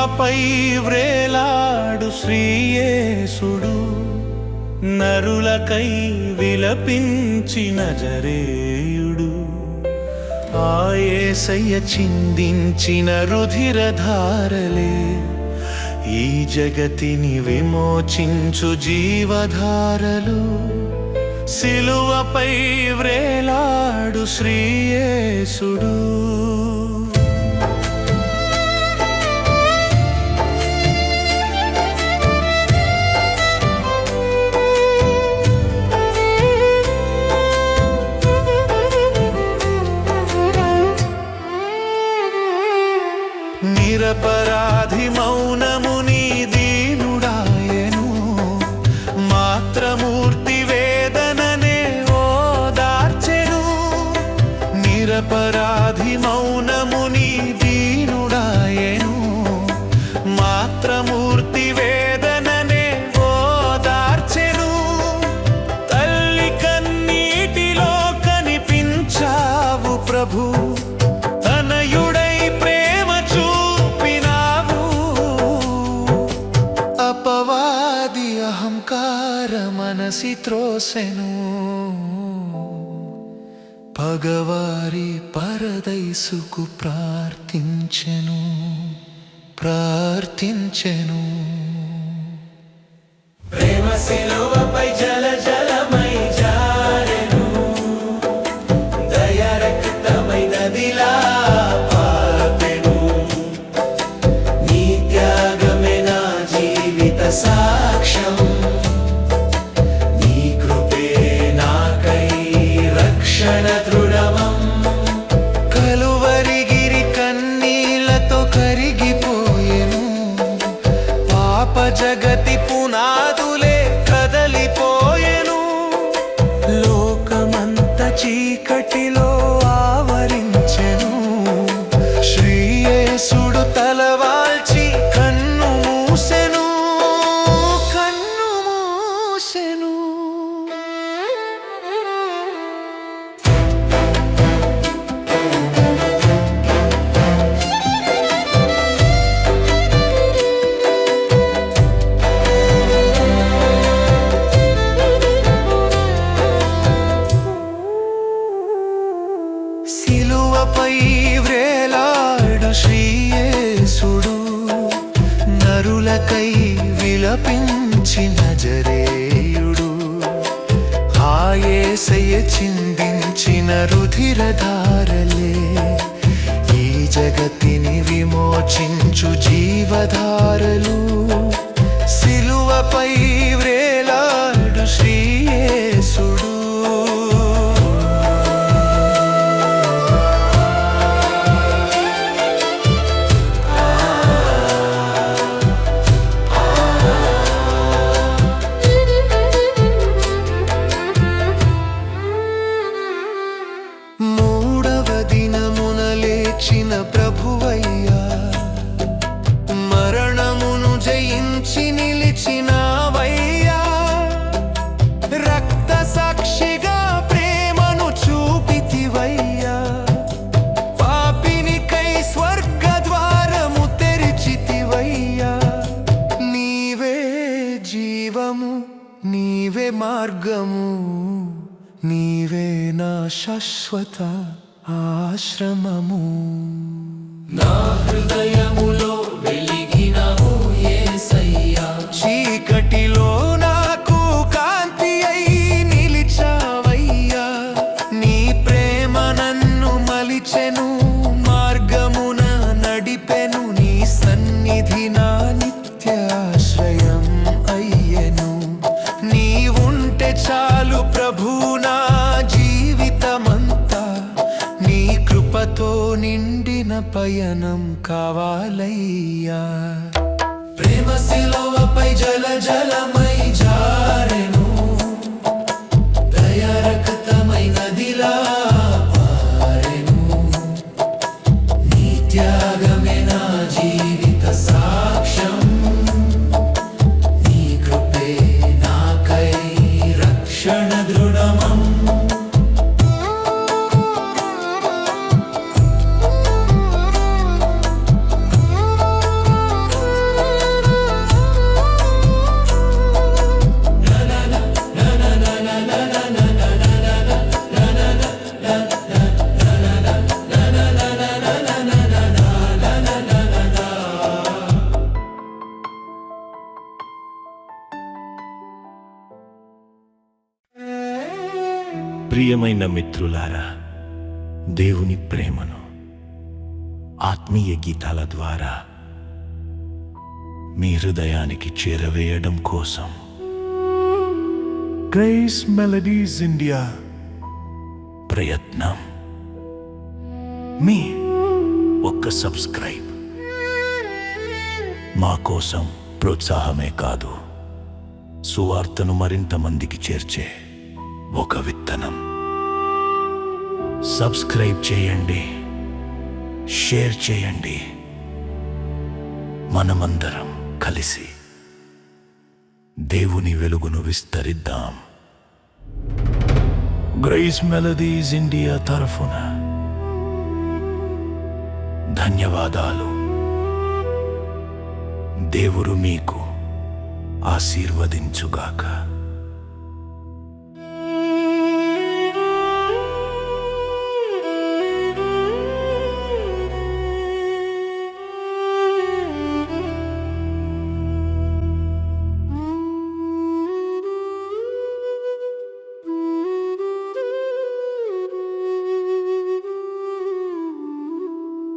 శిలువపై వ్రేలాడు శ్రీయేసుడు నరులకై విలపించిన జరేయుడు ఆయేసయ్య చిందించిన రుధిరధారలే ఈ జగతిని విమోచించు జీవధారలు. శిలువపై వ్రేలాడు శ్రీయేసుడు. మనసి త్రోసెను పగవారి పరదైసుకు ప్రార్థించెను ప్రార్థించెను 这个 సిలువపై వ్రేలాడు శ్రీయేసుడు నరులకై విలపించిన జరేయుడు హాయేసయ చిందించిన రుధిరధారలే ఈ జగతిని విమోచించు జీవధారలు. సిలువపై వ్రేలాడు శ్రీయే నీవే నా శాశ్వత ఆశ్రమము. నా హృదయముల పయనం కావాలయ్యా. ప్రేమ శిలోవపై జల జలమై ప్రియమైన మిత్రులారా దేవుని ప్రేమను ఆత్మీయ గీతాల ద్వారా మీ హృదయానికి చేరవేయడం కోసం. గ్రేస్ మెలడీస్ ఇండియా ప్రయత్నం. మీ ఒక్క సబ్స్క్రైబ్ మా కోసం ప్రోత్సాహమే కాదు సువార్తను మరింత మందికి చేర్చే ఒక విత్తనం. సబ్స్క్రైబ్ చేయండి. షేర్ చేయండి. మనమందరం కలిసి దేవుని వెలుగును విస్తరిద్దాం. గ్రేస్ మెలడీస్ ఇండియా తరఫున ధన్యవాదాలు. దేవుడు మీకు ఆశీర్వదించుగాక.